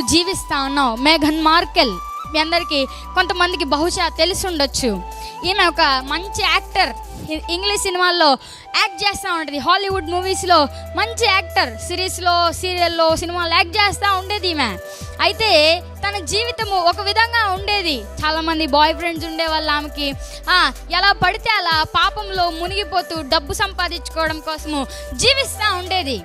జీవిస్తా ఉన్నావు. మేఘన్ మార్కెల్. మీ అందరికీ కొంతమందికి బహుశా తెలిసి ఉండొచ్చు. ఈమె ఒక మంచి యాక్టర్. ఇంగ్లీష్ సినిమాల్లో యాక్ట్ చేస్తూ ఉంటుంది. హాలీవుడ్ మూవీస్లో మంచి యాక్టర్. సిరీస్లో సీరియల్లో సినిమాల్లో యాక్ట్ చేస్తూ ఉండేది ఈమె. అయితే తన జీవితము ఒక విధంగా ఉండేది. చాలామంది బాయ్ ఫ్రెండ్స్ ఉండేవాళ్ళు ఆమెకి. ఎలా పడితే అలా పాపంలో మునిగిపోతూ డబ్బు సంపాదించుకోవడం కోసము జీవిస్తూ ఉండేది.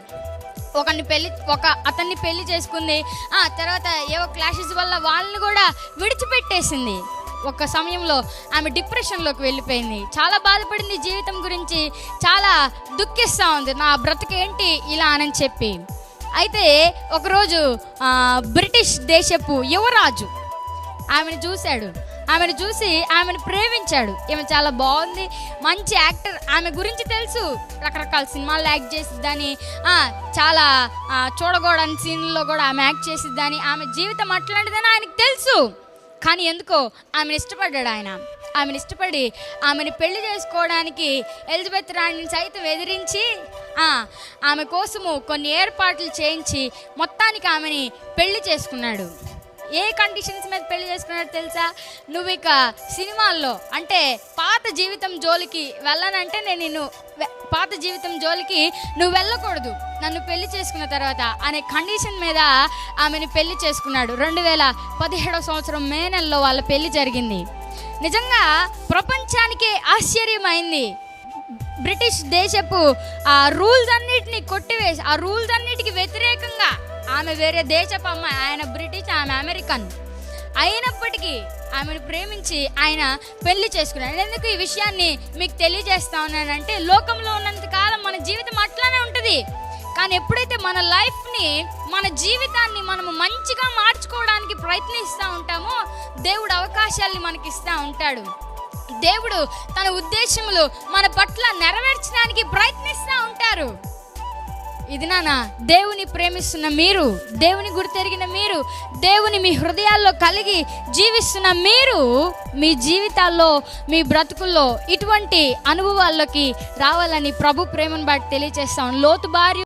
ఒకరిని పెళ్ళి ఒక అతన్ని పెళ్ళి చేసుకుంది. ఆ తర్వాత ఏవో క్లాషెస్ వల్ల వాళ్ళని కూడా విడిచిపెట్టేసింది. ఒక సమయంలో ఆమె డిప్రెషన్లోకి వెళ్ళిపోయింది. చాలా బాధపడింది జీవితం గురించి. చాలా దుఃఖిస్తూ ఉంది. నా బ్రతికేంటి ఇలా అని చెప్పి. అయితే ఒకరోజు బ్రిటిష్ దేశపు యువరాజు ఆమెను చూశాడు. ఆమెను చూసి ఆమెను ప్రేమించాడు. ఈమె చాలా బాగుంది. మంచి యాక్టర్. ఆమె గురించి తెలుసు. రకరకాల సినిమాల్లో యాక్ట్ చేసిద్దని చాలా చూడకూడని సీన్లో కూడా ఆమె యాక్ట్ చేసిద్దని ఆమె జీవితం అట్లాంటిదని ఆయనకు తెలుసు. కానీ ఎందుకో ఆమెను ఇష్టపడ్డాడు ఆయన. ఆమెను ఇష్టపడి ఆమెను పెళ్ళి చేసుకోవడానికి ఎలిజబెత్ రాణిని సైతం ఎదిరించి ఆమె కోసము కొన్ని ఏర్పాట్లు చేయించి మొత్తానికి ఆమెని పెళ్ళి చేసుకున్నాడు. ఏ కండిషన్స్ మీద పెళ్ళి చేసుకున్నాడు తెలుసా? నువ్వు ఇక సినిమాల్లో అంటే పాత జీవితం జోలికి వెళ్ళనంటే నేను నిన్ను పాత జీవితం జోలికి నువ్వు వెళ్ళకూడదు. నన్ను పెళ్ళి చేసుకున్న తర్వాత అనే కండిషన్ మీద ఆమెను పెళ్ళి చేసుకున్నాడు. రెండు వేల పదిహేడో సంవత్సరం మే నెలలో వాళ్ళ పెళ్ళి జరిగింది. నిజంగా ప్రపంచానికే ఆశ్చర్యమైంది. బ్రిటిష్ దేశపు ఆ రూల్స్ అన్నిటిని కొట్టివేసి ఆ రూల్స్ అన్నిటికీ వ్యతిరేకంగా ఆమె వేరే దేశపు అమ్మాయి ఆయన బ్రిటిష్ ఆమె అమెరికన్. అయినప్పటికీ ఆమెను ప్రేమించి ఆయన పెళ్ళి చేసుకున్నాడు. ఎందుకు ఈ విషయాన్ని మీకు తెలియజేస్తా ఉన్నానంటే లోకంలో ఉన్నంత కాలం మన జీవితం అట్లానే ఉంటుంది. కానీ ఎప్పుడైతే మన లైఫ్ని మన జీవితాన్ని మనము మంచిగా మార్చుకోవడానికి ప్రయత్నిస్తూ ఉంటామో దేవుడు అవకాశాల్ని మనకి ఇస్తూ ఉంటాడు. దేవుడు తన ఉద్దేశములు మన పట్ల నెరవేర్చడానికి ప్రయత్నిస్తూ ఉంటారు. ఇది నానా దేవుని ప్రేమిస్తున్న మీరు దేవుని గుర్తెరిగిన మీరు దేవుని మీ హృదయాల్లో కలిగి జీవిస్తున్న మీరు మీ జీవితాల్లో మీ బ్రతుకుల్లో ఇటువంటి అనుభవాల్లోకి రావాలని ప్రభు ప్రేమను బట్టి తెలియజేస్తాం లోతు భార్య